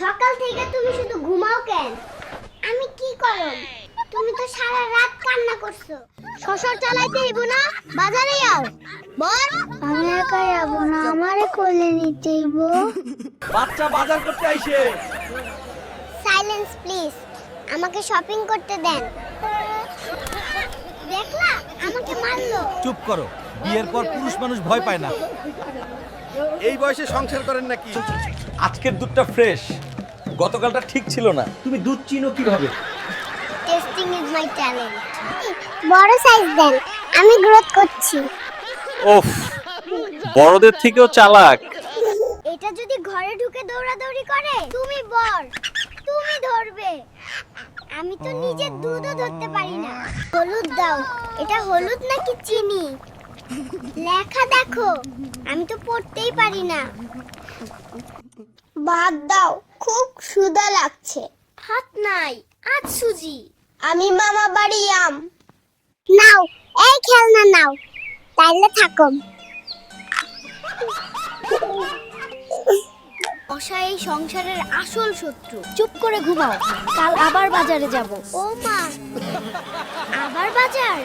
সকাল থেকে তুমি শুধু ঘুমাও কেন? আমি কি করব তুমি তো সারা রাত কান্না করছ। শ্বশুর চালাইতে হইব না বাজারে যাও। বল। আমি একা যাব না আমারে কোলে নিতে হইব। বাচ্চা বাজার করতে আইছে। সাইলেন্স প্লিজ আমাকে শপিং করতে দেন। দেখলা আমাকে মারলো। চুপ করো বিয়ের পর পুরুষ মানুষ ভয় পায় না। এই বয়সে সংসার করেন নাকি? আজকের দুধটা ফ্রেশ গতকালটা ঠিক ছিল না। তুমি দুধ চিনো কীভাবে? টেস্টিং ইজ মাই ট্যালেন্ট বড় সাইজ দেন আমি গ্রোথ করছি। ওফ বড়দের থেকেও চালাক। এটা যদি ঘরে ঢুকে দৌড়াদৌড়ি করে তুমি বর তুমি ধরবে। আমি তো নিজের দুধও ধরতে পারি না। হলুদ দাও এটা হলুদ নাকি চিনি? লেখা দেখো। আমি তো পড়তেই পারি না। ভাত দাও খুব ক্ষুধা লাগছে। হাত নাই আজ সুজি। আমি মামা বাড়ি আম। নাও এই খেলনা নাও তাইলে থাকো। মশা এই সংসারের আসল শত্রু। চুপ করে ঘুমাও কাল আবার বাজারে যাব। ও মা। আবার বাজার?